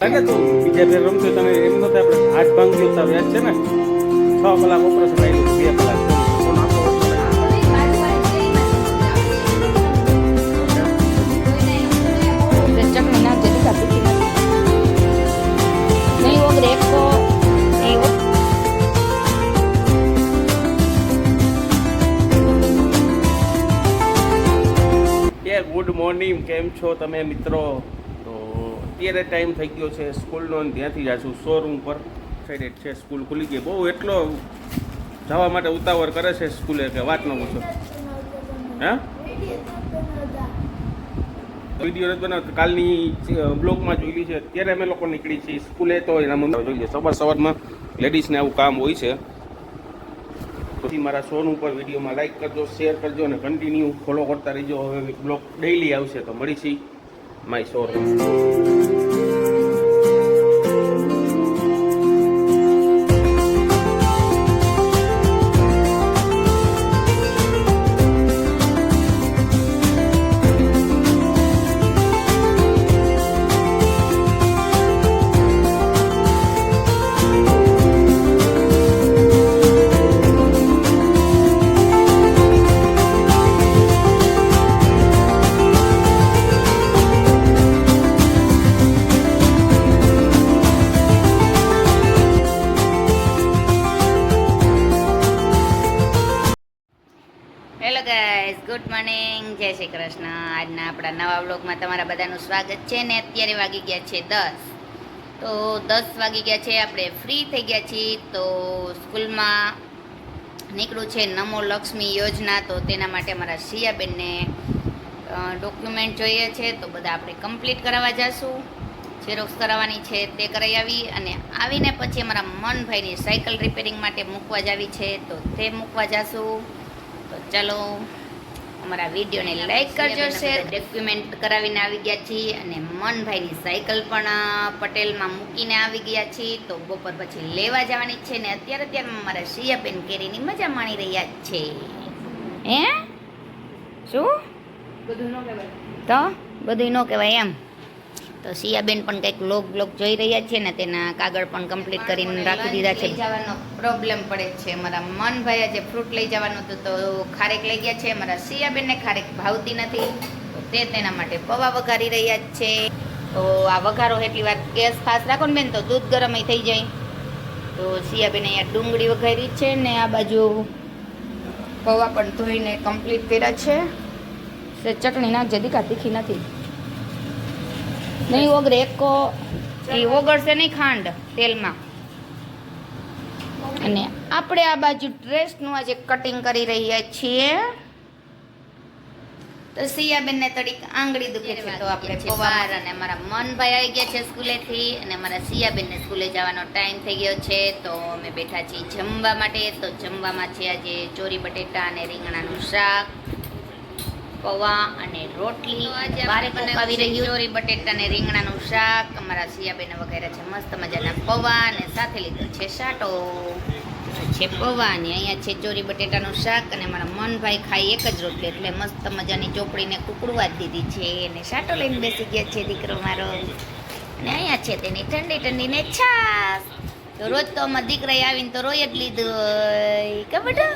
લાગે તો બીજા બે રમતો તમે એમ નતો આપણે હાથ ભાંગ જોતા વ્યાજ છે ને છ કલાક ઓપરેશન આવ્યું બે કલાક ગુડ મોર્નિંગ કેમ છો તમે મિત્રો? અત્યારે ટાઈમ થઈ ગયો છે સ્કૂલનો ત્યાંથી જાશું શોરૂમ પર. સાઈડ છે, સ્કૂલ ખુલી ગઈ. બહુ એટલો જવા માટે ઉતાવળ કરે છે સ્કૂલે કે વાત ન પૂછો. હે? વીડિયો નથી બનાવતો. કાલની બ્લોગમાં જોયેલી છે. અત્યારે અમે લોકો નીકળી છીએ સ્કૂલે તો એના મમ્મી જોઈએ. સવાર સવારમાં લેડીઝને આવું કામ હોય છે. પછી મારા શોન ઉપર વિડીયોમાં લાઈક કરજો શેર કરજો અને કન્ટિન્યુ ફોલો કરતા રહીજો. હવે બ્લોગ ડેઈલી આવશે તો મળીશી. માય શોર તમારા બધાનું સ્વાગત છે ને અત્યારે વાગી ગયા છે દસ. તો દસ વાગી ગયા છે, આપણે ફ્રી થઈ ગયા છીએ. તો સ્કૂલમાં નીકળ્યું છે નમો લક્ષ્મી યોજના, તો તેના માટે અમારા સિયાબેનને ડોક્યુમેન્ટ જોઈએ છે. તો બધા આપણે કમ્પ્લીટ કરાવવા જઈશું ઝેરોક્સ કરાવવાની છે, તે કરાવી આવી અને આવીને પછી અમારા મનભાઈની સાયકલ રિપેરિંગ માટે મૂકવા જાવી છે. તો તે મૂકવા જઈશું તો ચાલો. અમારા વિડીયોને લાઈક કરજો શેર ડોક્યુમેન્ટ કરાવીને આવી ગયા છીએ અને મનભાઈની સાયકલ પણ પટેલમાં મૂકીને આવી ગયા છીએ. તો બપોર પછી લેવા જવાની છે ને અત્યારે અત્યારમાં અમારા સિયાબેન કેરીની મજા માણી રહ્યા છે. હે? શું? તો? બધું ન કહેવાય એમ? તો સિયાબેન પણ કંઈક લોગ બ્લોગ જોઈ રહ્યા છે ને તેના કાગળ પણ કમ્પ્લીટ કરીને રાખી દીધા છે. જવાનો પ્રોબ્લેમ પડે છે. મારા મનભાઈ આજે ફ્રૂટ લઈ જવાનું હતું તો ખારેક લઈ ગયા છે. મારા સિયાબેનને ખારેક ભાવતી નથી. તો તે તેના માટે પૌવા વઘારી રહ્યા જ છે. તો આ વઘારો એટલી વાર ગેસ ફાસ્ટ રાખો ને બેન તો દૂધ ગરમ થઈ જાય. તો સિયાબેન અહીંયા ડુંગળી વઘારી છે ને આ બાજુ પૌવા પણ ધોઈને કમ્પ્લીટ કર્યા છે. ચટણી નાખજે દીકા તીખી નથી. નહીં એક એ ઓગળશે નહીં ખાંડ તેલમાં. અને આપણે આ બાજુ ડ્રેસનું આજે કટિંગ કરી રહ્યા છીએ. તો સિયાબેનને થોડીક આંગળી દુખે છે તો આપણે પવાર અને મારા મનભાઈ આવી ગયા છે સ્કૂલેથી અને મારા સિયાબેનને સ્કૂલે જવાનો ટાઈમ થઈ ગયો છે. તો અમે બેઠા છીએ જમવા માટે. તો જમવામાં છે આજે ચોરી બટેટા અને રીંગણાનું શાક. પૌવા અને રોટલી. આવી રહ્યું. ચોરી બટેટા ને રીંગણાનું શાક અમારા સિયાબેન વગેરે છે મસ્ત મજાના પૌવા અને સાથે લીધો છે સાટો. છે પૌવા અને અહીંયા છે ચોરી બટેટાનું શાક અને મારા મનભાઈ ખાઈ એક જ રોટલી એટલે મસ્ત મજાની ચોપડીને કુકડવા જ દીધી છે અને સાટો લઈને બેસી ગયા છે દીકરો મારો. અને અહીંયા છે તેની ઠંડી ઠંડી ને છાસ તો રોજ તો અમારા દીકરાએ આવીને તો રોય જ લીધું હોય. કે બેટા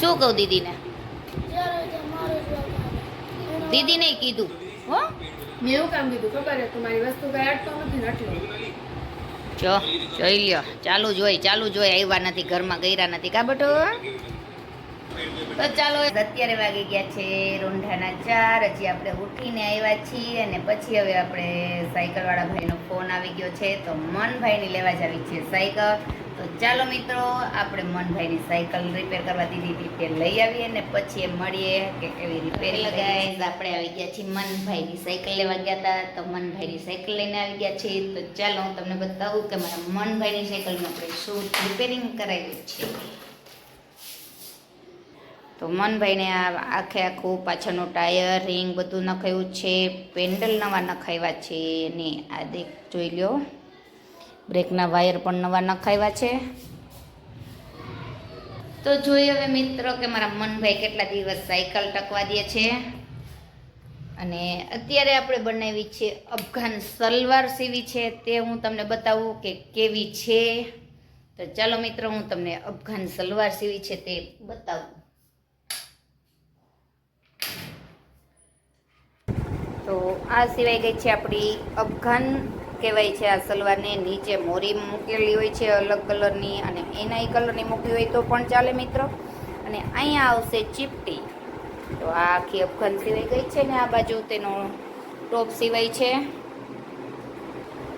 શું કહું દીદીને? દીદીને કીધું. હો? મેં એવું કામ કીધું ખબર છે? તમારી વસ્તુ કઈ અટકો નથી ને એટલે જો જોઈ લ્યો. ચાલુ જોઈ ચાલુ જોઈ. આવ્યા નથી ઘરમાં ગયરા નથી. કા બટો? તો ચાલો અત્યારે વાગી ગયા છે રૂંઢાના ચાર. હજી આપણે ઉઠીને આવ્યા છીએ અને પછી હવે આપણે સાયકલ વાળા ભાઈનો ફોન આવી ગયો છે. તો મનભાઈની લેવા જ આવી છે સાયકલ. તો ચાલો મિત્રો આપણે મનભાઈની સાયકલ રિપેર કરવા દીધી હતી તે લઈ આવીએ ને પછી મળીએ કે કેવી રિપેર લગાવી આપણે આવી ગયા છીએ મનભાઈની સાયકલ લેવા ગયા હતા તો મનભાઈની સાયકલ લઈને આવી ગયા છીએ. તો ચાલો હું તમને બતાવું કે મારા મનભાઈની સાયકલમાં આપણે શું રિપેરિંગ કરાવ્યું છે. તો મનભાઈને આ આખે આખું પાછળનું ટાયર રિંગ બધું નખાયું છે. પેન્ડલ નવા નખાવ્યા છે અને આ દેખ જોઈ લ્યો. બ્રેકના વાયર પણ નવા નખાવ્યા છે. તો જોઈએ હવે મિત્રો કે મારા મનભાઈ કેટલા દિવસ સાયકલ ટકવા દે છે. અને અત્યારે આપણે બનાવી છે અફઘાન સલવાર સીવી છે તે હું તમને બતાવું કે કેવી છે. તો ચાલો મિત્રો હું તમને અફઘાન સલવાર સીવી છે તે બતાવું. તો આ સિવાય ગઈ છે આપણી અફઘાન કહેવાય છે, આ સલવારને નીચે મોરી મૂકેલી હોય છે, અલગ કલરની અને એના કલરની મૂકી હોય તો પણ ચાલે મિત્રો. અને અહીંયા આવશે ચીપટી. તો આ આખી અફઘાન સિવાય ગઈ છે ને આ બાજુ તેનો ટોપ સિવાય છે.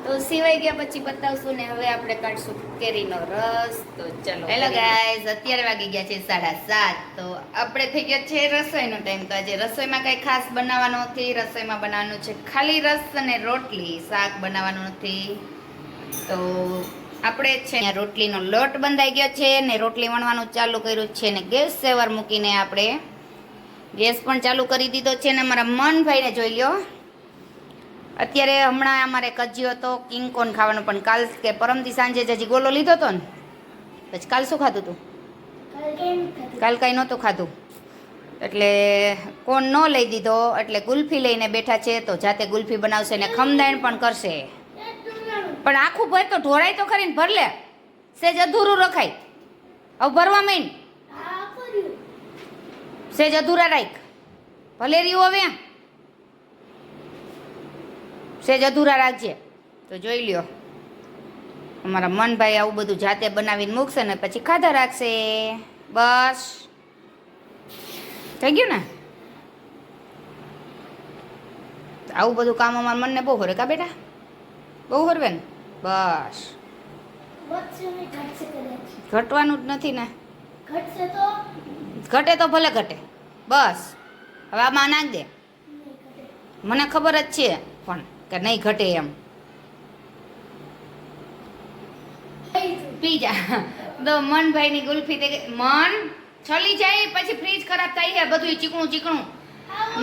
તો સિવાય ગયા પછી બતાવશું ને હવે આપણે કાઢશું કેરીનો રસ. તો ચલો હેલો ગાઈઝ અત્યારે વાગી ગયા છે સાડા સાત. તો આપણે થઈ ગયા છે રસોઈનો ટાઈમ તો આજે રસોઈમાં કંઈ ખાસ બનાવવાનું નથી. રસોઈમાં બનાવવાનું છે ખાલી રસ અને રોટલી. શાક બનાવવાનું નથી. તો આપણે છે ને રોટલીનો લોટ બંધાઈ ગયો છે ને રોટલી વણવાનું ચાલુ કર્યું છે ને ગેસ સેવર મૂકીને આપણે ગેસ પણ ચાલુ કરી દીધો છે ને અમારા મનભાઈને જોઈ લ્યો. અત્યારે હમણાં અમારે કજ્યો હતો કિંગ કોન ખાવાનો પણ કાલ કે પરમથી સાંજે જ હજી ગોલો લીધો હતો ને? પછી કાલ શું ખાધું તું? કાલ કાંઈ નહોતું ખાધું. એટલે કોણ ન લઈ દીધો એટલે ગુલ્ફી લઈને બેઠા છે તો જાતે ગુલ્ફી બનાવશે ને ખમદાયણ પણ કરશે. પણ આખું ભર તો ઢોળાય તો ખરી ને ભર લે. સેજ અધૂરું રખાય. હવે ભરવા માંડ. સેજ અધૂરા રાખ. ભલે રહ્યું હવે. સેજ અધૂરા રાખજે. તો જોઈ લ્યો. અમારા મનભાઈ આવું બધું જાતે બનાવીને મૂકશે ને પછી ખાધા રાખશે. બસ. થઈ ગયું ને? આવું બધું કામ અમારા મનને બહુ હરે કા બેટા? બહુ હરવે ને? બસ. ઘટવાનું જ નથી ને. ઘટે તો ભલે ઘટે. બસ. હવે આમાં નાખ દે. મને ખબર જ છે પણ. કે નહીં ઘટે એમ. પીજા તો મનભાઈની ગુલ્ફી તે મન છલી જાય, પછી ફ્રીજ ખરાબ થાય છે બધું ચીકણું ચીકણું.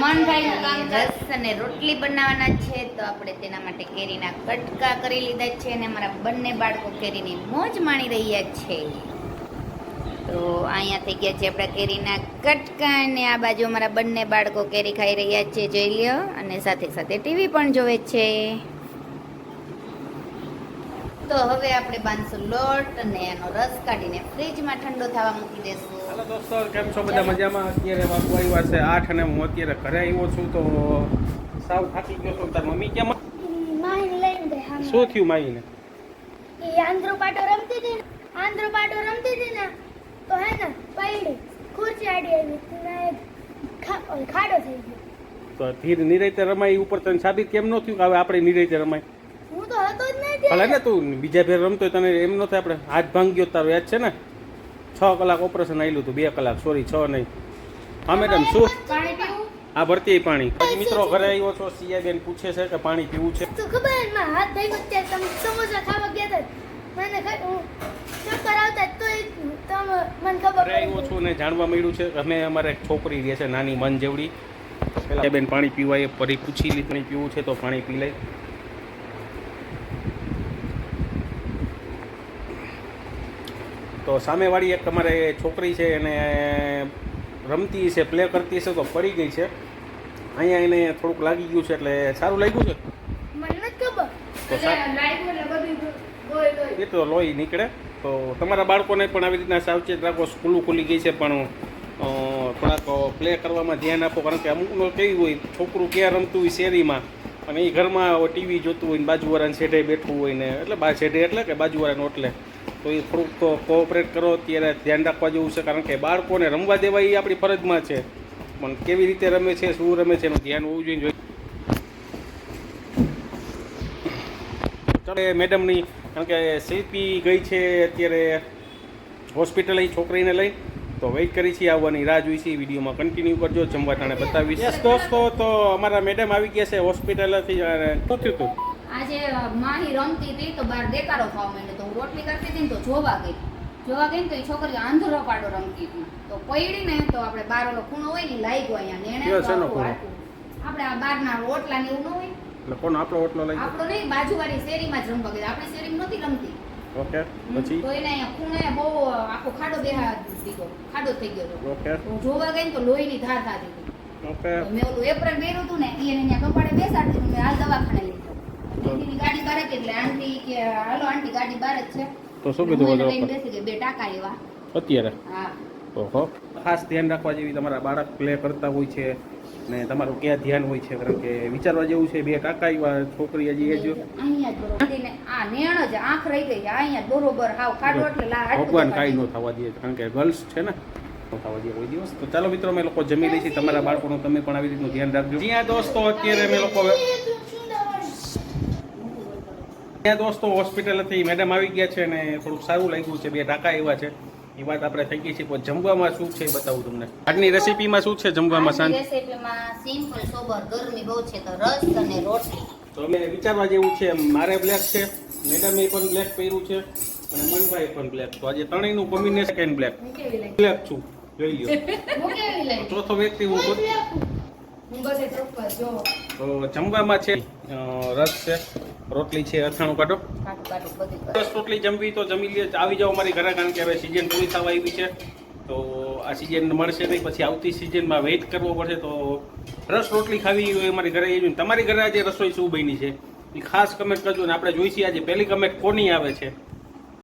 મનભાઈનું કામ રસ અને રોટલી બનાવવાના છે, તો આપણે તેના માટે કેરીના કટકા કરી લીધા છે અને અમારા બંને બાળકો કેરીની મોજ માણી રહ્યા છે. તો અહીંયા થઈ ગયા છે આપણા કેરીના કટકા અને આ બાજુ અમારા બંને બાળકો કેરી ખાઈ રહ્યા છે જોઈ લ્યો. અને સાથે સાથે ટીવી પણ જોવે છે. તો હવે આપણે બાંધશું લોટ અને એનો રસ કાઢીને ફ્રીજમાં ઠંડો થવા મૂકી દેશું. હાલો દોસ્તો કેમ છો? બધા મજામાં? અત્યારે બાપુ આવ્યા છે આઠ અને હું અત્યારે ઘરે આવ્યો છું તો સાવ થાકી ગયો છું. તાર મમ્મી કેમ? શું થયું માઈને? એ આંધ્રો પાટો રમતી હતી ને? આંધ્રો પાટો રમતી હતી ને? તો હે ને પૈડી ખુરશી આડી આવી ને ખાડો થઈ ગયો. તો ધીર નિરાયતે રમાય ઉપર તને સાબિત કેમ ન થયું કે હવે આપણે નિરાયતે રમાય હું તો હતો જ નહીં ભલે ને તું બીજા ફેર રમતો તને એમ ન થાય આપણે હાથ ભાંગ ગયો તારો યાદ છે ને? છ કલાક ઓપરેશન આવેલું હતું બે કલાક સોરી છ નહીં. હા મેડમ શું? પાણી પીવું? આ ભરતી પાણી. મિત્રો ઘરે આવ્યો છો સિયાબેન પૂછે છે કે પાણી પીવું છે? તો ખબર હાથ ભાઈ વચ્ચે તમે સમોસા ખાવા ગયા હતા મને મને ખબર આવ્યો છું ને જાણવા મળ્યું છે. કે અમે અમારે એક છોકરી રહે છે નાની મન જેવડી. પેલા બેન પાણી પીવા એ ફરી પૂછી લીધું પાણી પીવું છે તો પાણી પી લઈ તો સામેવાળી એક તમારે છોકરી છે એને રમતી છે પ્લે કરતી છે તો પડી ગઈ છે. અહીંયા એને થોડુંક લાગી ગયું છે એટલે સારું લાગ્યું છે. મને ખબર. તો એ તો લોહી નીકળે. તો તમારા બાળકોને પણ આવી રીતના સાવચેત રાખો, સ્કૂલો ખુલી ગઈ છે પણ થોડાક પ્લે કરવામાં ધ્યાન આપો, કારણ કે અમુકનો કેવી હોય, છોકરું ક્યાં રમતું હોય શેરીમાં, અને એ ઘરમાં ટીવી જોતું હોય ને બાજુવાળાને છેડે બેઠવું હોય ને, એટલે બા, શેઢે એટલે કે બાજુવાળાને ઓટલે. તો એ થોડુંક તો કોઓપરેટ કરો ત્યારે ધ્યાન રાખવા જેવું છે, કારણ કે બાળકોને રમવા દેવા એ આપણી ફરજમાં છે. પણ કેવી રીતે રમે છે, શું રમે છે, એનું ધ્યાન હોવું જોઈએ ચાલો મેડમની કારણ કે શિલ્પી ગઈ છે અત્યારે હોસ્પિટલે છોકરીને લઈ. તો વેઇટ કરી છીએ આવવાની રાહ જોઈ છીએ વિડીયોમાં કન્ટિન્યુ કરજો. જમવા ટાણે બતાવીશ. યસ દોસ્તો તો અમારા મેડમ આવી ગયા છે હોસ્પિટલથી શું થયું હતું આજે માહી રમતી હતી તો બાર દેકારો ખાવા માંડ્યો તો હું રોટલી કરતી હતી ને તો જોવા ગઈ. જોવા ગઈ ને તો એ છોકરી આંધળો પાડો રમતી હતી. તો પડી ને તો આપણે બાર ઓલો ખૂણો હોય ને લાગ્યો અહીંયા. ને એણે કયો તો શેનો આખું. ખૂણો? હાટું. આપણે આ બારના રોટલા ને એવું ન હોય. એટલે કોણ આપણો ઓટલો લઈ આપણો નહીં બાજુવાળી શેરીમાં જ રમવા ગયા આપણી શેરીમાં નહોતી રમતી. ઓકે પછી? તો એને ખૂણે બહુ આખો ખાડો બેહા દીધો. ખાડો થઈ ગયો ઓકે. જોવા ગઈ તો લોહીની ધાર થતી હતી ઓકે. મેં ઓલું એપ્રન પહેર્યું હતું ને ઈ એને ત્યાં કપાળે બેસાડી દીધું મેં હાલ દવાખાને લઈ જાઉં આંટીની ગાડી બહાર હતી એટલે આંટી કે હાલો આંટી ગાડી બહાર જ છે. તો શું કીધું બે ટાંકા એવા. અત્યારે? હા. ઓહો. ખાસ ધ્યાન રાખવા જેવી તમારા બાળક પ્લે કરતા હોય છે ને તમારું ક્યાં ધ્યાન હોય છે? કારણ કે વિચારવા જેવું છે બે કાકા એવા છોકરી હજી એ જો. ભગવાન કાંઈ ન થવા દે કારણ કે ગર્લ્સ છે ને થવા દે કોઈ દિવસ. તો ચાલો મિત્રો અમે લોકો જમી લઈશું. તમારા બાળકોનું તમે પણ આવી રીતનું ધ્યાન રાખજો. જ્યાં દોસ્તો અત્યારે અમે લોકો ત્યાં દોસ્તો હોસ્પિટલથી મેડમ આવી ગયા છે ને થોડુંક સારું લાગ્યું છે. બે ટાંકા એવા છે. એ વાત આપણે થઈ ગઈ છે પણ જમવામાં શું છે બતાવું તમને. આજની રેસીપીમાં શું છે જમવામાં સાંજ? રેસીપીમાં સિમ્પલ સોબર ગરમી બહુ છે તો રસ અને રોટલી. તો અમે વિચારવા જેવું છે મારે બ્લેક છે મેડમે પણ બ્લેક પહેર્યું છે અને મનભાઈ પણ બ્લેક તો આજે ત્રણેયનું કોમ્બિનેશન કેન બ્લેક બ્લેક છું. જોઈ લ્યો. ચોથો વ્યક્તિ હું તો જમવામાં છે રસ છે રોટલી છે અથાણું કાઢો. રસ રોટલી જમવી તો જમી લે આવી જાઓ મારી ઘરે કારણ કે હવે સિઝન પૂરી થવા આવી છે. તો આ સિઝન મળશે નહીં પછી આવતી સિઝનમાં વેઇટ કરવો પડશે તો રસ રોટલી ખાવી હોય અમારી ઘરે આવી તમારી ઘરે આજે રસોઈ શું બની છે? એ ખાસ કમેન્ટ કરજો ને આપણે જોઈશી આજે પહેલી કમેન્ટ કોની આવે છે?